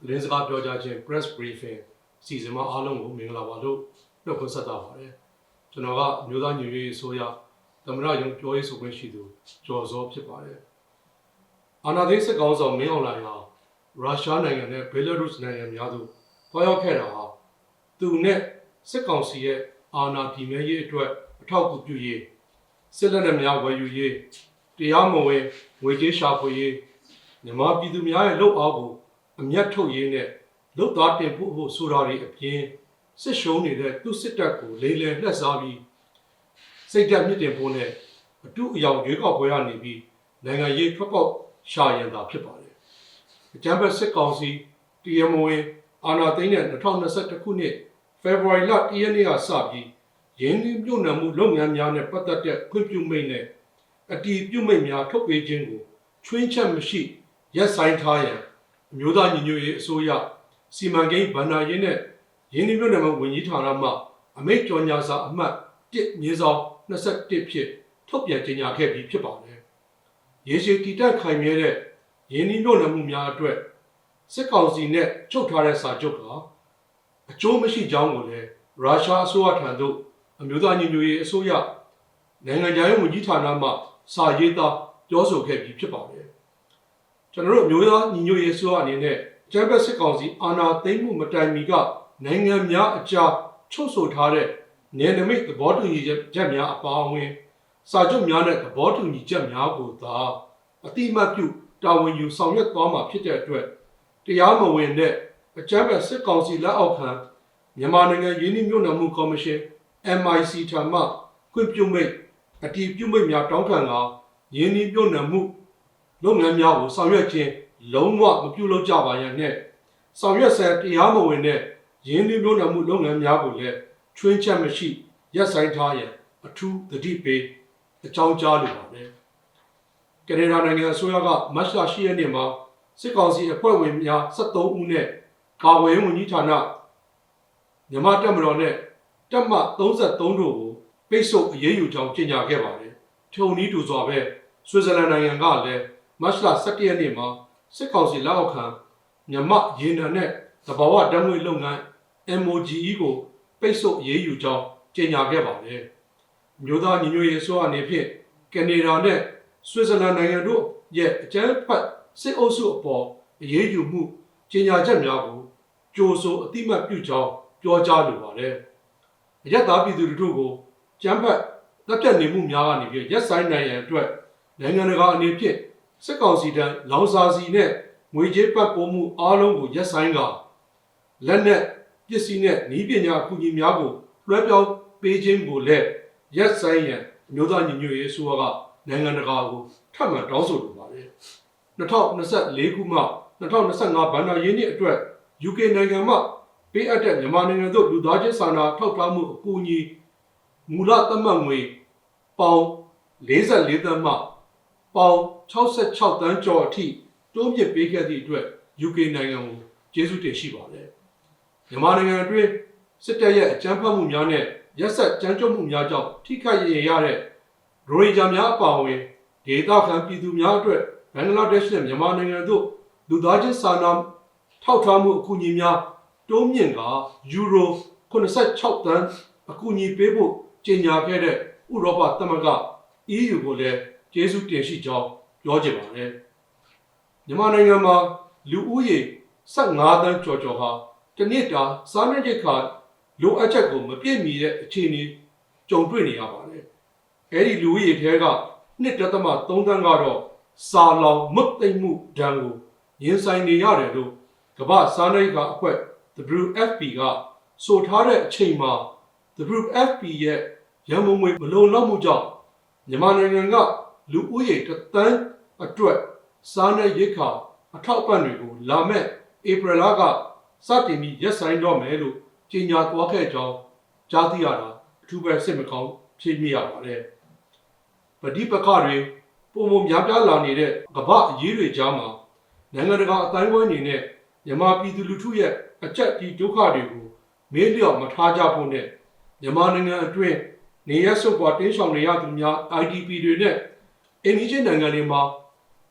သတင်းစကားပြောကြားခြင်း press briefing စီစဉ်မှာအားလုံးကိုမင်္ဂလာပါလို့နှုတ်ခွန်းဆက်တာပါတယ်ကျွန်တော်ကအမျိုးသားညီညွတ်ရေးအစိုးရသမ္မတရုံးပြောရေးဆိုခွင့်ရှိသူကျော်စောဖြစ်ပါတယ်အာဏာသိမ်းစစ်ကောင်ဆောင်မင်းအောင်လှိုင်ဟာရုရှားနိုင်ငံနဲ့ဘယ်လာရုစ်နိုင်ငံများသို့တွားရောက်ခဲ့တာဟာသူနဲ့စစ်ကောင်စီရဲ့အာဏာတည်မြဲရေးအတွက်အထောက်အကူပြုရေးစစ်လက်နက်များဝယ်ယူရေးတရားမဝင်ငွေကြေးရှာဖွေရေးမြန်မာပြည်သူများရဲ့လှုပ်အားကို အမျက်ထုတ်ရင်းနဲ့လှုပ်သားတင်ဖို့ဖို့ဆိုတာတွေအပြင်စစ်ရှုံးနေတဲ့သူစစ်တပ်ကိုလိမ်လည်နှက်စားပြီးစိတ်ဓာတ်မြင့်တင်ဖို့နဲ့အတုအယောင်ရွေးကောက်ပွဲရနေပြီးနိုင်ငံရေးထွက်ပေါက်ရှာရန်သာဖြစ်ပါတယ်။အကြမ်းဖက်စစ်ကောင်စီတီအမဝင်အာဏာသိမ်းတဲ့2021ခုနှစ်ဖေဖော်ဝါရီလ1ရက်နေ့ကစပြီးရင်းနှီးမြှုပ်နှံမှုလုပ်ငန်းများနဲ့ပတ်သက်တဲ့ခွင့်ပြုမိန့်နဲ့အတီးပြုမိန့်များထုတ်ပေးခြင်းကိုချွင်းချက်မရှိရက်ဆိုင်ထားရန် အမျိုးသားညီညွတ်ရေးအစိုးရစီမံကိန်းဗန္ဒာရေးနဲ့ရင်းနှီးမြှုပ်နှံမှုဝန်ကြီးဌာနမှအမိန့်ကြော်ညာစာအမှတ်1မြေဆောင်21ဖြစ်ထုတ်ပြန်ကြေညာခဲ့ပြီးဖြစ်ပါတယ်။ရေရှည်တည်တံ့ခိုင်မြဲတဲ့ရင်းနှီးမြှုပ်နှံမှုများအတွက်စစ်ကောင်စီနဲ့ချုပ်ထားတဲ့စာချုပ်ကအကျိုးမရှိကြောင်းကိုလည်းရုရှားအစိုးရထံသို့အမျိုးသားညီညွတ်ရေးအစိုးရနိုင်ငံခြားရေးဝန်ကြီးဌာနမှစာရေးသားပြောဆိုခဲ့ပြီးဖြစ်ပါတယ်။ ကျွန်တော်တို့အမျိုးသားညီညွတ်ရေးအစိုးရအနေနဲ့ကျန်းဘက်စစ်ကောင်စီအာဏာသိမ်းမှုမတိုင်မီကနိုင်ငံများအကြားချုပ်ဆိုထားတဲ့နယ်နိမိတ်သဘောတူညီချက်များအပါအဝင် စာချုပ်များနဲ့သဘောတူညီချက်များကိုသာအတိအမှတ်ပြုတာဝန်ယူဆောင်ရွက်သွားမှာဖြစ်တဲ့အတွက်တရားမဝင်တဲ့အကြမ်းဖက်စစ်ကောင်စီလက်အောက်ခံမြန်မာနိုင်ငံရင်းနှီးမြှုပ်နှံမှုကော်မရှင် MIC ထံမှခွင့်ပြုမိတ်အတည်ပြုမိတ်များတောင်းခံကာရင်းနှီးမြှုပ်နှံမှု လုပ်ငန်းများကိုဆောင်ရွက်ခြင်းလုံးဝမပြုလုပ်ကြပါရန်နဲ့ဆောင်ရွက်ဆဲတရားမဝင်တဲ့ရင်းနှီးမြှုပ်နှံမှုလုပ်ငန်းများကိုလည်းချွင်းချက်မရှိရပ်ဆိုင်ထားရန်အထူးသတိပေးအကြောင်းကြားလိုပါတယ်။ကနေဒါနိုင်ငံအစိုးရကမတ်လ10ရက်နေ့မှာစစ်ကောင်စီအဖွဲ့ဝင်များ73ဦးနဲ့ကာဝေးဝန်ကြီးဌာနမြန်မာတပ်မတော်နဲ့တပ်မ33တို့ကိုပိတ်ဆို့အရေးယူကြောင်းကြေညာခဲ့ပါတယ်။ထုံနည်းတူစွာပဲဆွစ်ဇာလန်နိုင်ငံကလည်း မတ်လ17ရက်နေ့မှာစစ်ကောင်စီလက်အောက်ခံမြန်မာရေနံနဲ့သဘာဝဓာတ်ငွေလုပ်ငန်း MOGE ကိုပိတ်ဆို့အရေးယူကြောင်းကြေညာခဲ့ပါတယ်။မြို့သားညီညွတ်ရေးအစိုးရအနေဖြင့်ကနေဒါနဲ့ဆွစ်ဇာလန်နိုင်ငံတို့ရဲ့အကြမ်းဖက်စစ်အုပ်စုအပေါ်အရေးယူမှုကြေညာချက်များကိုကြိုဆိုအတိမတ်ပြုကြောင်းပြောကြားလိုပါတယ်။အရက်သားပြည်သူတို့ကိုကျမ်းဖက်တပ်ပြတ်နေမှုများကနေပြီးရက်ဆိုင်နိုင်ရန်အတွက်နိုင်ငံတကာအနေဖြင့် စစ်ကောင်စီတန်းလောင်စာစီနဲ့ငွေကြေးပတ်ပိုးမှုအားလုံးကိုရက်ဆိုင်ကလက်နက်ပစ္စည်းနဲ့ဤပညာအကူအညီများကိုလွှဲပြောင်းပေးခြင်းကိုလည်းရက်ဆိုင်ရန်အမျိုးသားညီညွတ်ရေးအစိုးရကနိုင်ငံတကာကိုထပ်မံတောင်းဆိုလိုပါတယ်2024ခုမှ2025ဘဏ္ဍာရေးနှစ်အတွက် UK နိုင်ငံမှပေးအပ်တဲ့မြန်မာနိုင်ငံသို့လူသားချင်းစာနာထောက်ထားမှုအကူအညီမူလသတ်မှတ်ငွေပေါင်44သန်းမှ ပေါင်66တန်းကျော်အထိတိုးမြင့်ပေးခဲ့သည့်အတွက် UK နိုင်ငံကိုကျေးဇူးတင်ရှိပါတယ်။မြန်မာနိုင်ငံအတွင်းစစ်တပ်ရဲ့အကြမ်းဖက်မှုများနဲ့ရက်ဆက်ကြမ်းကြုတ်မှုများကြောင့်ထိခိုက်ရရတဲ့ရိုဟင်ဂျာများအပါအဝင်ဒေသခံပြည်သူများအတွက်ဘင်္ဂလားဒေ့ရှ်နဲ့မြန်မာနိုင်ငံတို့လူသားချင်းစာနာထောက်ထားမှုအကူအညီများတိုးမြင့်ကယူရို86တန်းအကူအညီပေးဖို့ကြေညာခဲ့တဲ့ဥရောပသမဂ္ဂ EU ကိုလည်း ကျေးဇူးတင်ရှိကြောင်းပြောချင်ပါတယ်။မြန်မာနိုင်ငံမှာလူဦးရေ15တန်းကျော်ကျော်ဟာတနစ်တာစားနပ်ရိက္ခာလိုအပ်ချက်ကိုမပြည့်မီတဲ့အခြေအနေကြုံတွေ့နေရပါတယ်။အဲဒီလူဦးရေထဲက1.3တန်းကတော့စာလောင်မတ်သိမ့်မှုဒဏ်ကိုရင်ဆိုင်နေရတယ်လို့ကမ္ဘာစားနပ်ရိက္ခာအဖွဲ့ WFP ကဆိုထားတဲ့အချိန်မှာ WFP ရဲ့ရန်ပုံငွေမလုံလောက်မှုကြောင့်မြန်မာနိုင်ငံက လူဦးရေတသန်းအတွက်စားနပ်ရိက္ခာအထောက်ပံ့တွေကိုလာမဲ့ဧပြီလကစတင်ပြီးရက်ဆိုင်တော့မယ်လို့ကြေညာသွားခဲ့ကြောင်းကြားသိရတာအထူးပဲစိတ်မကောင်းဖြစ်မိရပါတယ်။ပဋိပက္ခတွေပုံမများပြားလာနေတဲ့ကမ္ဘာအရေးတွေကြားမှာနိုင်ငံတကာအတိုင်းအဝိုင်းအနေနဲ့မြန်မာပြည်သူလူထုရဲ့အကြက်ဒီဒုက္ခတွေကိုမေးလျော့မထားကြဖို့နဲ့မြန်မာနိုင်ငံအတွင်းနေရဆုတ်ပွားတင်းရှောင်နေရသူများ IDP တွေနဲ့ အင်းကြီးနိုင်ငံတွေမှာ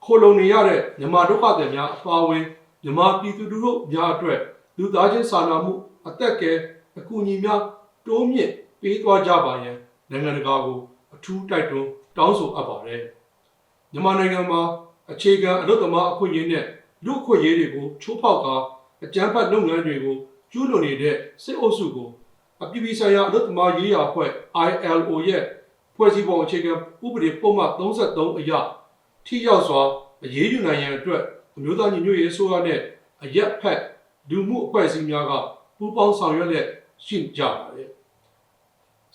ခိုလုံနေရတဲ့မြန်မာဒုက္ခသည်များအပါအဝင်မြန်မာပြည်သူလူထုများအတွက်လူသားချင်းစာနာမှုအသက်ကဲအကူအညီများတိုးမြင့်ပေးသွားကြပါရန်နိုင်ငံတကာကိုအထူးတိုက်တွန်းတောင်းဆိုအပ်ပါတယ်မြန်မာနိုင်ငံမှာအခြေခံအလုပ်သမားအခွင့်အရေးနဲ့လူ့အခွင့်အရေးတွေကိုချိုးဖောက်ကာအကြမ်းဖက်လုပ်ငန်းတွေကိုကျူးလွန်နေတဲ့စစ်အုပ်စုကိုအပြည်ပြည်ဆိုင်ရာအလုပ်သမားရေးရာအဖွဲ့ ILO ရဲ့ ဖွဲ့စည်းပုံအခြေခံဥပဒေပုံမှန်33အရထိရောက်စွာအရေးယူနိုင်ရန်အတွက်အမျိုးသားညီညွတ်ရေးအစိုးရနဲ့အရက်ဖက်လူမှုအဖွဲ့အစည်းများကပူးပေါင်းဆောင်ရွက်လက်ရှိကြပါတယ်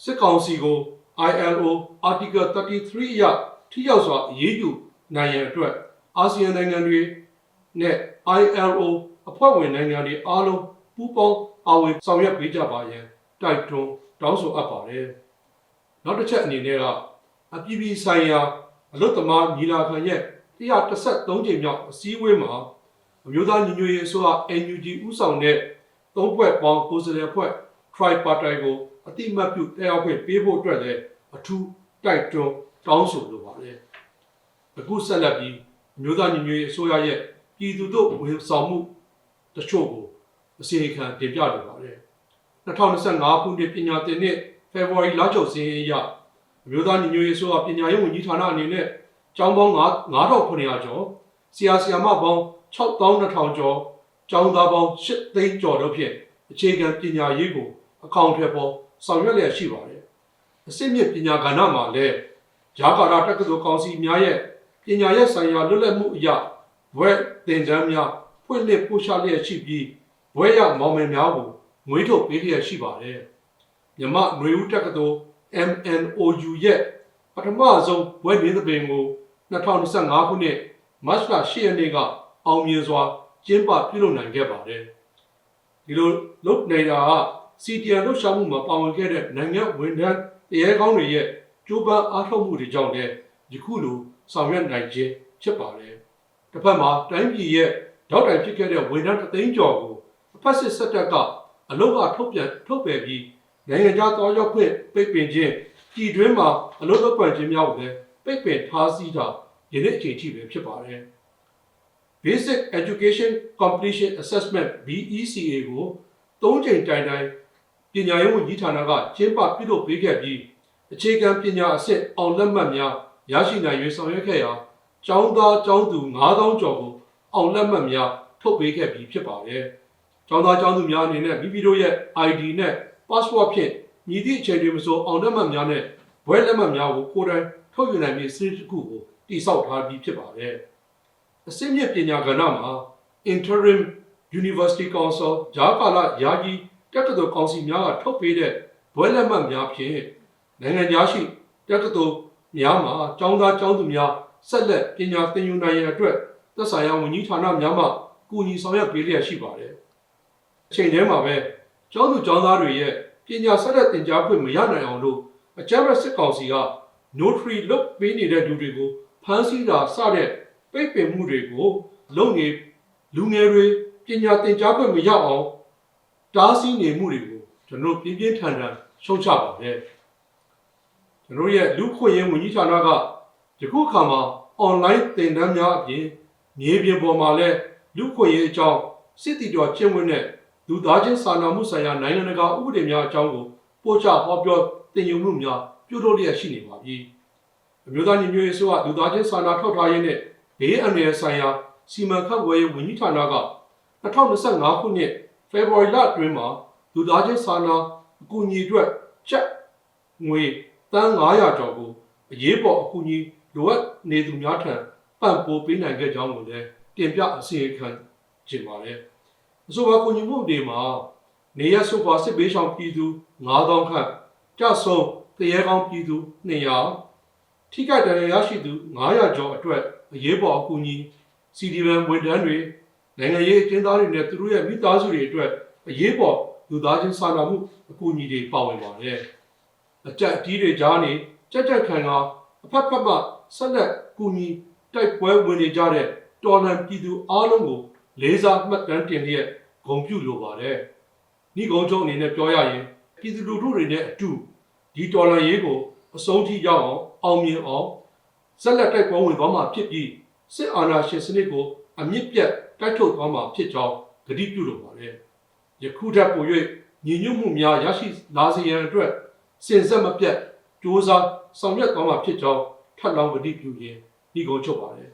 စစ်ကောင်စီကို ILO Article 33အရထိရောက်စွာအရေးယူနိုင်ရန်အတွက်အာဆီယံနိုင်ငံတွေနဲ့ ILO အဖွဲ့ဝင်နိုင်ငံတွေအားလုံးပူးပေါင်းပါဝင်ဆောင်ရွက်ပေးကြပါရန်တိုက်တွန်းတောင်းဆိုအပ်ပါတယ်။ နောက်တစ်ချက်အနေနဲ့ကအပြည်ပြည်ဆိုင်ရာအလုတ်သမားညီလာခံရဲ့133ကြိမ်မြောက်အစည်းအဝေးမှာအမျိုးသားညီညွတ်ရေးအစိုးရ NUG ဦးဆောင်တဲ့သုံးဖွဲ့ပေါင်းကိုယ်စားလှယ်ဖွဲ့ tripartite ကိုအတိအမှတ်ပြုတက်ရောက်ခွင့်ပေးဖို့အတွက်လည်းအထူးတိုက်တွန်းတောင်းဆိုလိုပါတယ်။အခုဆက်လက်ပြီးအမျိုးသားညီညွတ်ရေးအစိုးရရဲ့ပြည်သူတို့ဝန်ဆောင်မှုတချို့ကိုအစီအခံတင်ပြလိုပါတယ်။2025ခုနှစ်ပညာသင်နှစ် ဖေဖော်ဝါရီလချုပ်စင်းအရအမျိုးသားညီညွတ်ရေးအစိုးရပညာရေးဝန်ကြီးဌာနအနေနဲ့ကျောင်းပေါင်း9900ကျော်ဆရာဆရာမပေါင်း6200ကျော်ကျောင်းသားပေါင်း8သိန်းကျော်တို့ဖြင့်အခြေခံပညာရေးကိုအကောင့်ထဲပေါ်ဆောင်ရွက်လျက်ရှိပါတယ်။အစစ်မြစ်ပညာကဏ္ဍမှာလည်းဂျာကာတာတက္ကသိုလ်ကောင်စီများရဲ့ပညာရေးဆိုင်ရာလွတ်လပ်မှုအရာဘွဲ့သင်တန်းများဖွင့်လှစ်ပို့ချလျက်ရှိပြီးဘွဲ့ရမောင်မယ်များကိုငွေထုတ်ပေးလျက်ရှိပါတယ်။ မြမຫນွေဦးတက္ကသိုလ် MNOU ရဲ့ပထမဆုံးဘွဲ့မြင်းသပင်ကို2025ခုနှစ်မတ်လ10ရက်နေ့ကအောင်မြင်စွာကျင်းပပြုလုပ်နိုင်ခဲ့ပါတယ်။ဒီလိုလုပ်နေတာက CTN လှုပ်ရှားမှုမှာပါဝင်ခဲ့တဲ့နိုင်ငံဝန်ထမ်းတရေကောင်းတွေရဲ့ကြိုးပမ်းအားထုတ်မှုတွေကြောင့်လည်းယခုလိုဆောင်ရွက်နိုင်ခြင်းဖြစ်ပါတယ်။တစ်ဖက်မှာတိုင်းပြည်ရဲ့တောက်တိုင်ဖြစ်ခဲ့တဲ့ဝန်ထမ်းတသိန်းကျော်ကိုအဖက်စစ်စစ်တပ်ကအလုတ်ကထုတ်ပြန်ထုတ်ပယ်ပြီး နိုင်ငံခြားသွားရောက်ခွင့်ပိတ်ပင်ခြင်းပြည်တွင်းမှာအလုတ်လုပ်ပွင့်ခြင်းများကိုလည်းပိတ်ပင်ထားစီတာယနေ့အချိန်ထိပဲဖြစ်ပါတယ်။ Basic Education Completion Assessment BECA ကို၃ချိန်တိုင်တိုင်ပညာရေးဝန်ကြီးဌာနကကျင်းပပြုလုပ်ပေးခဲ့ပြီးအခြေခံပညာအဆင့်အောင်လက်မှတ်များရရှိနိုင်ရေးဆောင်ရွက်ခဲ့ရာကျောင်းသားကျောင်းသူ9000ကျော်ကိုအောင်လက်မှတ်များထုတ်ပေးခဲ့ပြီးဖြစ်ပါတယ်။ကျောင်းသားကျောင်းသူများအနေနဲ့မိမိတို့ရဲ့ ID နဲ့ passport ဖြင့်ညီသည့်အချိန်တွေမဆိုအောင်လက်မှတ်များနဲ့ဘွဲလက်မှတ်များကိုကိုယ်တိုင်ထုတ်ယူနိုင်ပြီးစနစ်တစ်ခုကိုတည်ဆောက်ထားပြီးဖြစ်ပါတယ်။အစစ်မြစ်ပညာကဏ္ဍမှာ Interim University Council ဂျာကာလယာကြီးတက္ကသိုလ်ကောင်စီများကထုတ်ပေးတဲ့ဘွဲလက်မှတ်များဖြင့်နိုင်ငံသားရှိတက္ကသိုလ်များမှာကျောင်းသားကျောင်းသူများဆက်လက်ပညာသင်ယူနိုင်ရန်အတွက်သက်ဆိုင်ရာဝန်ကြီးဌာနများမှကူညီဆောင်ရွက်ပေးလျက်ရှိပါတယ်။အချိန်တည်းမှာပဲ ကျောင်းသူကျောင်းသားတွေရဲ့ပညာဆက်လက်သင်ကြားခွင့်မရနိုင်အောင်လို့အကြမ်းဖက်စစ်ကောင်စီက notary လုပ်ပေးနေတဲ့လူတွေကိုဖမ်းဆီးတာစတဲ့ပိတ်ပင်မှုတွေကိုလုပ်နေလူငယ်တွေပညာသင်ကြားခွင့်မရအောင်တားဆီးနေမှုတွေကိုကျွန်တော်ပြင်းပြင်းထန်ထန်ရှုံချပါတယ်ကျွန်တော်ရဲ့လူခွင့်ရေးဝန်ကြီးဌာနကယခုအခါမှာ online သင်တန်းများအပြင်မြေပြင်ပေါ်မှာလည်းလူခွင့်ရေးအကြောင်းစစ်တီတော်ကျင့်ဝတ်နဲ့ လူသားချင်းစာနာမှုဆိုင်ရာနိုင်ငံတကာဥပဒေများအကြောင်းကိုပို့ချဟောပြောသင်ယူမှုများပြုလုပ်လျက်ရှိနေပါပြီ။အမျိုးသားညီညွတ်ရေးအစိုးရလူသားချင်းစာနာထောက်ထားရေးနဲ့ဘေးအန္တရာယ်ဆိုင်ရာစီမံခန့်ခွဲရေးဝန်ကြီးဌာနက2025ခုနှစ်ဖေဖော်ဝါရီလအတွင်းမှာလူသားချင်းစာနာအကူအညီအတွက်ချက်ငွေတန်း900ကျော်ကိုအရေးပေါ်အကူအညီလိုအပ်နေသူများထံပံ့ပိုးပေးနိုင်ခဲ့ကြောင်းကိုလည်းတင်ပြအစီရင်ခံခြင်းပါတယ်။ အဆိုပါကူညီမှုတွေမှာနေရဆိုပါစစ်ဘေးရှောင်ပြည်သူ9000ခန့်ကြဆုံးတရေကောင်းပြည်သူ200ထိခိုက်ဒဏ်ရာရရှိသူ900ကျော်အတွက်အရေးပေါ်အကူအညီ CDM ဝန်ထမ်းတွေနိုင်ငံရေးအကျဉ်းသားတွေနဲ့သူတို့ရဲ့မိသားစုတွေအတွက်အရေးပေါ်လူသားချင်းစာနာမှုအကူအညီတွေပါဝင်ပါတယ်။အကြက်ဒီတွေကြားနေကြက်ကြက်ခံကအဖက်ဖက်မှဆက်လက်ကူညီတိုက်ပွဲဝင်နေကြတဲ့တော်လန်ပြည်သူအားလုံးကိုလေးစားမှတ်တမ်းတင်လျက် ဂုဏ်ပြုလိုပါတယ်။ဤကုန်းချုပ်အနေနဲ့ပြောရရင်ပြည်သူလူထုတွေနဲ့အတူဒီတော်လန်ရေးကိုအဆုံးထိရောက်အောင်အောင်မြင်အောင်ဆက်လက်တိုက်ပွဲဝင်သွားမှာဖြစ်ပြီးစစ်အာဏာရှင်စနစ်ကိုအမြင့်ပြတ်တိုက်ထုတ်သွားမှာဖြစ်ကြောင်းကတိပြုလိုပါတယ်ယခုထက်ပို၍ညီညွတ်မှုများရရှိလာစေရန်အတွက်စင်ဆက်မပြတ်စ조사ဆောင်ရွက်သွားမှာဖြစ်ကြောင်းထပ်လောင်းကတိပြုရင်းဒီကိုချုပ်ပါတယ်